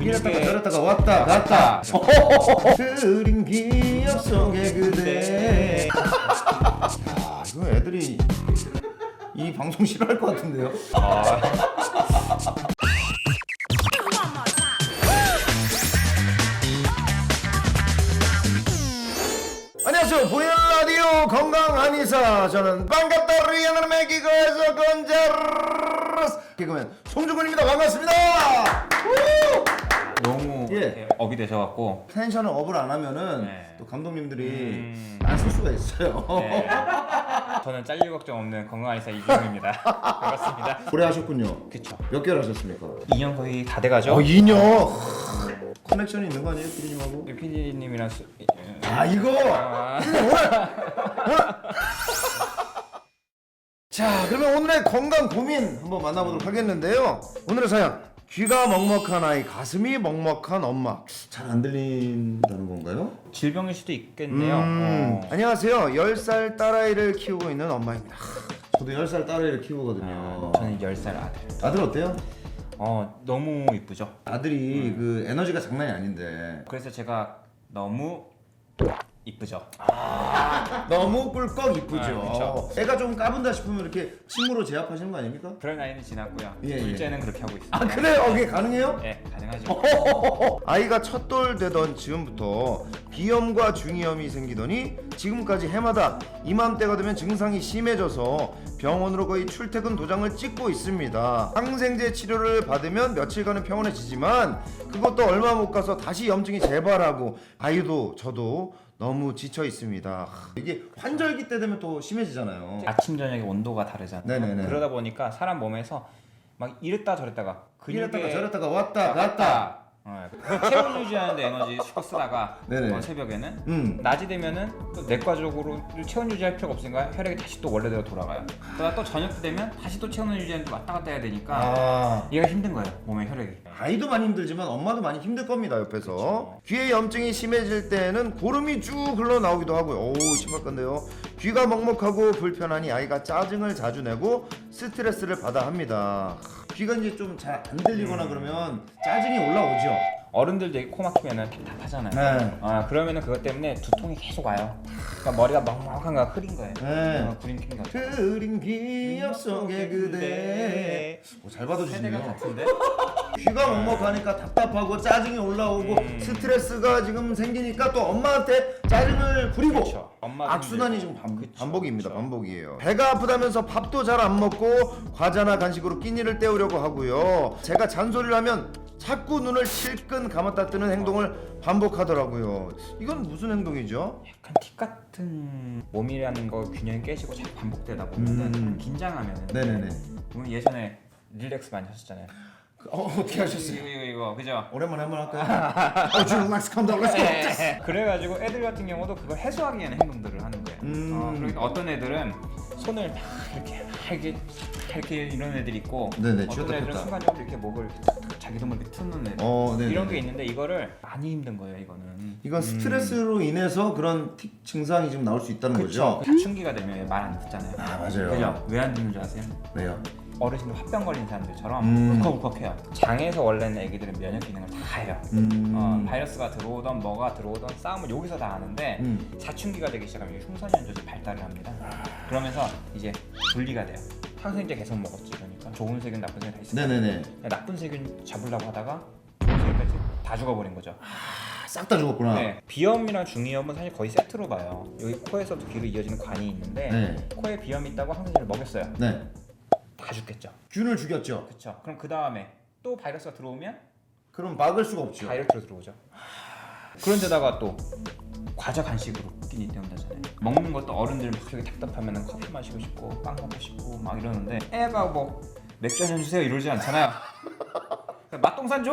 이랬다가 근육에 저랬다가 왔다 갔다. 흐린 기억 속에 그대. 아 이거 애들이 이 방송 싫어할 것 같은데요? 아, 안녕하세요. 보이는 라디오 건강 한의사. 저는 반갑다. 리안을 매기고에서 건자르스 개그맨 송중근입니다. 반갑습니다. 우! 예. 이렇게 업이 되셔갖고 텐션을 업을 안 하면은 네. 또 감독님들이 음. 안 쓸 수가 있어요 네. 저는 잘릴 걱정 없는 건강한 의사 이주영입니다. 반갑습니다. 오래 하셨군요 그쵸. 몇 개월 하셨습니까? 2년 거의 다 돼가죠? 어 2년 커넥션이 있는 거 아니에요 피디님하고? PD님이랑 수... 아 이거 아, 자 그러면 오늘의 건강 고민 한번 만나보도록 하겠는데요 오늘의 사연 귀가 먹먹한 아이 가슴이 먹먹한 엄마 잘 안 들린다는 건가요? 질병일 수도 있겠네요. 음, 어. 안녕하세요 10살 딸아이를 키우고 있는 엄마입니다 하, 저도 10살 딸아이를 키우거든요 아, 저는 10살 아들. 아들 어때요? 어, 너무 이쁘죠? 아들이 그 에너지가 장난이 아닌데 그래서 제가 너무 이쁘죠? 너무 꿀꺽 이쁘죠 아. 애가 좀 까분다 싶으면 이렇게 친구로 제압하시는 거 아닙니까? 그럴 나이는 지났고요. 예, 예. 둘째는 그렇게 하고 있습니다. 아 그래요? 그게 가능해요? 네, 가능하죠. 아이가 첫돌 되던 즈음부터 비염과 중이염이 생기더니 지금까지 해마다 이맘때가 되면 증상이 심해져서 병원으로 거의 출퇴근 도장을 찍고 있습니다. 항생제 치료를 받으면 며칠간은 평온해지지만 그것도 얼마 못 가서 다시 염증이 재발하고 아이도 저도 너무 지쳐 있습니다. 하, 이게 환절기 때 되면 또 심해지잖아요. 아침 저녁에 온도가 다르잖아요. 네네네. 그러다 보니까 사람 몸에서 막 이랬다 저랬다가 이랬다가 저랬다가 왔다 갔다. 어, 체온 유지하는데 에너지 씻고 쓰다가 네네. 어, 새벽에는 음. 낮이 되면은 또 내과적으로 체온 유지할 필요가 없으니까 혈액이 다시 또 원래대로 돌아가요. 그러다 또 저녁 때 되면 다시 또 체온 유지하는데 왔다 갔다 해야 되니까 아. 얘가 힘든 거예요. 몸의 혈액이. 아이도 많이 힘들지만 엄마도 많이 힘들 겁니다 옆에서 귀에 염증이 심해질 때는 고름이 쭉 흘러나오기도 하고요 오 심각한데요 귀가 먹먹하고 불편하니 아이가 짜증을 자주 내고 스트레스를 받아 합니다 하, 귀가 이제 좀 잘 안 들리거나 그러면 짜증이 올라오죠 어른들도 이코 막히면은 답답하잖아요. 네. 아 그러면은 그것 때문에 두통이 계속 와요. 그러니까 머리가 먹먹한 거야 흐린 거예요. 네. 어, 구린 낀 거. 흐린 기억 속에 그대 오, 잘 받아주시네요 같은데? 귀가 먹먹하니까 답답하고 짜증이 올라오고 음. 스트레스가 지금 생기니까 또 엄마한테 짜증을 부리고 그쵸. 엄마도 악순환이. 지금 반, 그쵸, 반복입니다. 그쵸. 반복이에요. 배가 아프다면서 밥도 잘 안 먹고 과자나 간식으로 끼니를 때우려고 하고요. 제가 잔소리를 하면 자꾸 눈을 칠끈 감았다 뜨는 행동을 반복하더라고요. 이건 무슨 행동이죠? 약간 팁 같은 몸이라는 거 균형이 깨지고 자꾸 반복되다 보면은 음. 긴장하면은 네네네. 우리 예전에 릴렉스 많이 하셨잖아요. 어, 어떻게 하셨어요? 이거 이거 이거 그죠? 오랜만에 한번 할까요? 어, 지금 락스 컴다 락스 네. 그래가지고 애들 같은 경우도 그걸 해소하기 위한 행동들을 하는 거예요. 음. 어, 그러니까 어떤 애들은 손을 막 이렇게 막 이렇게 막 이렇게 이런 애들이 있고 네네, 어떤 쥐었다 애들은 폈다. 순간적으로 이렇게 목을 탁탁 자기 몸을 이렇게 트는 애들 어, 네네. 이런 게 있는데 이거를 많이 힘든 거예요. 이거는 이건 스트레스로 인해서 그런 티- 증상이 지금 나올 수 있다는 그렇죠. 거죠? 사춘기가 되면 말 안 듣잖아요. 아, 맞아요. 그죠? 왜 안 듣는 줄 아세요? 왜요? 어르신들 화병 걸린 사람들처럼 음. 울컥울컥해요. 장에서 원래는 애기들은 면역 기능을 다 해요. 음. 어, 바이러스가 들어오던 뭐가 들어오던 싸움을 여기서 다 하는데 음. 사춘기가 되기 시작하면 이 흉선연조제 발달을 합니다. 그러면서 이제 분리가 돼요. 항생제 계속 먹었지 그러니까 좋은 세균 나쁜 세균 다 있어요. 네네네. 나쁜 세균 잡으려고 하다가 좋은 세균까지 다 죽어버린 거죠. 싹다 죽었구나. 네, 비염이랑 중이염은 사실 거의 세트로 봐요. 여기 코에서부터 귀로 이어지는 관이 있는데 네. 코에 비염이 있다고 항생제를 먹였어요. 네. 다 죽겠죠. 균을 죽였죠. 그렇죠. 그럼 그 다음에 또 바이러스가 들어오면 그럼 막을 수가 없죠. 다이렉트로 들어오죠. 그런데다가 또 과자 간식으로 끼니 때문이잖아요. 먹는 것도 어른들 막 저기 답답하면 커피 마시고 싶고 빵 먹고 싶고 막 이러는데 애가 뭐 맥주 한잔 주세요 이러지 않잖아요. 맛동산 줘.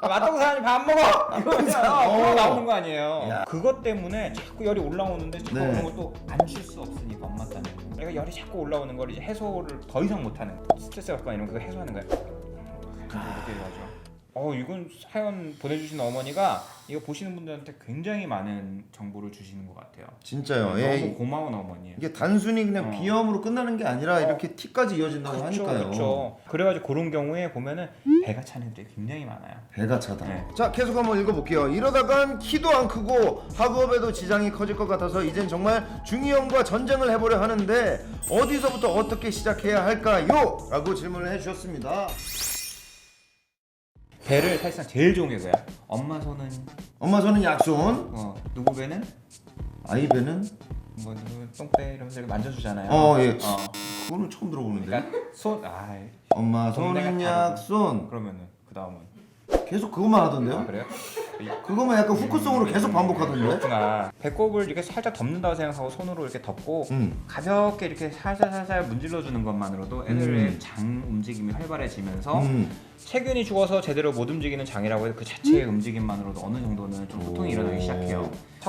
맛동산이 밥 먹어. 이러면 어, 어. 나오는 거 아니에요. 야. 그것 때문에 자꾸 열이 올라오는데 자꾸 네. 그런 걸또안줄 수 없으니까 엄마 딴에. 내가 열이 자꾸 올라오는 걸 이제 해소를 더 이상 못하는 스트레스 받거나 이런 거 해소하는 거야. 그걸 느끼게 가죠. 어 이건 사연 보내주신 어머니가 이거 보시는 분들한테 굉장히 많은 정보를 주시는 것 같아요. 진짜요. 너무 예. 고마운 어머니예요. 이게 단순히 그냥 어. 비염으로 끝나는 게 아니라 이렇게 티까지 이어진다고 그렇죠, 하니까요. 그렇죠. 그래가지고 그런 경우에 보면은 배가 차는 애들이 굉장히 많아요. 배가 차다. 네. 자, 계속 한번 읽어볼게요. 이러다간 키도 안 크고 학업에도 지장이 커질 것 같아서 이젠 정말 중이염과 전쟁을 해보려 하는데 어디서부터 어떻게 시작해야 할까요? 라고 질문을 해주셨습니다. 배를 사실상 제일 좋은 게 뭐야? 엄마 손은 엄마 손은 약손, 어 누구 배는 아이 배는 뭐 누구 똥배 이러면서 이렇게 만져주잖아요. 어, 예. 어. 그거는 처음 들어보는데. 그러니까 손아 엄마 손은. 약손. 그러면은 그 다음은 계속 그것만 아 하던데요? 그래요? 그것만 약간 후크성으로 계속 반복하던데. 그렇구나. 배꼽을 이렇게 살짝 덮는다고 생각하고 손으로 이렇게 덮고 음. 가볍게 이렇게 살살 살살 문질러 주는 것만으로도 애들의 음. 장 움직임이 활발해지면서 음. 세균이 죽어서 제대로 못 움직이는 장이라고 해서 그 자체의 움직임만으로도 어느 정도는 좀 소통이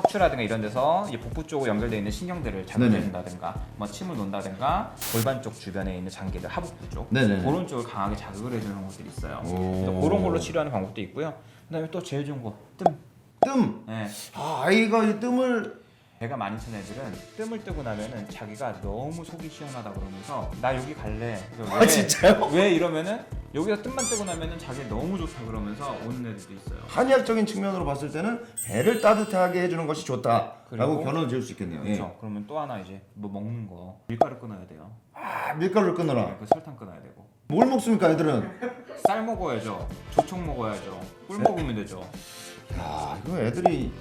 척추라든가 이런 데서 이제 복부 쪽으로 연결되어 있는 신경들을 자극해준다든가 뭐 침을 놓는다든가 골반 쪽 주변에 있는 장기들 하복부 쪽 네네네. 그런 쪽을 강하게 자극을 해주는 것들이 있어요. 오. 그래서 그런 걸로 치료하는 방법도 있고요. 그다음에 또 제일 좋은 거 뜸. 뜸. 네. 아, 아이가 이 뜸을 배가 많이 찬 애들은 뜸을 뜨고 나면은 자기가 너무 속이 시원하다 그러면서 나 여기 갈래. 그래서 아, 진짜요? 왜 이러면은 여기서 뜸만 뜨고 나면은 자기 너무 좋다 그러면서 오는 애들도 있어요. 한의학적인 측면으로 봤을 때는 배를 따뜻하게 해주는 것이 좋다라고 그리고- 견원을 지을 수 있겠네요. 예. 그렇죠. 그러면 또 하나 이제 뭐 먹는 거 밀가루 끊어야 돼요. 아, 밀가루를 끊어라. 그 설탕 끊어야 되고 뭘 먹습니까, 애들은? 쌀 먹어야죠. 조청 먹어야죠. 꿀 먹으면 되죠. 야, 이거 애들이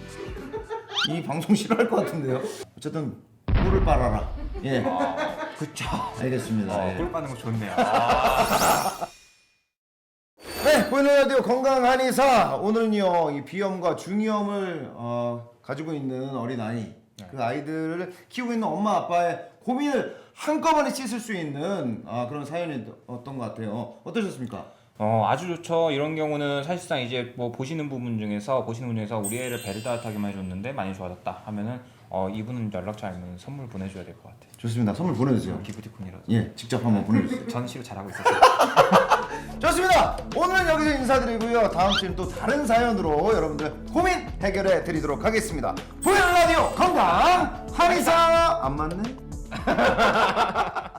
이 방송 싫어할 것 같은데요. 어쨌든 꿀을 빨아라. 예, 아, 그쵸. 알겠습니다. 어, 예. 꿀 빠는 거 좋네요. 아, 네, 보이는 라디오 건강 한의사 오늘은요 이 비염과 중이염을 어, 가지고 있는 어린 아이 그 아이들을 키우고 있는 엄마 아빠의 고민을 한꺼번에 씻을 수 있는 아, 그런 사연이었던 것 같아요. 어떠셨습니까? 어, 아주 좋죠. 이런 경우는 사실상 이제 뭐 보시는 부분 중에서 보시는 분 중에서 우리 애를 배를 따뜻하게만 해줬는데 많이 좋아졌다 하면은 어, 이분은 연락처 알면 선물 보내줘야 될 것 같아요. 좋습니다. 선물 보내주세요. 기프티콘이라도. 예, 직접 한번 보내주세요. 전시로 잘하고 있었어요. 좋습니다. 오늘은 여기서 인사드리고요. 다음 주엔 또 다른 사연으로 여러분들 고민 해결해 드리도록 하겠습니다. 보이는 라디오 건강 한의사 안 맞네?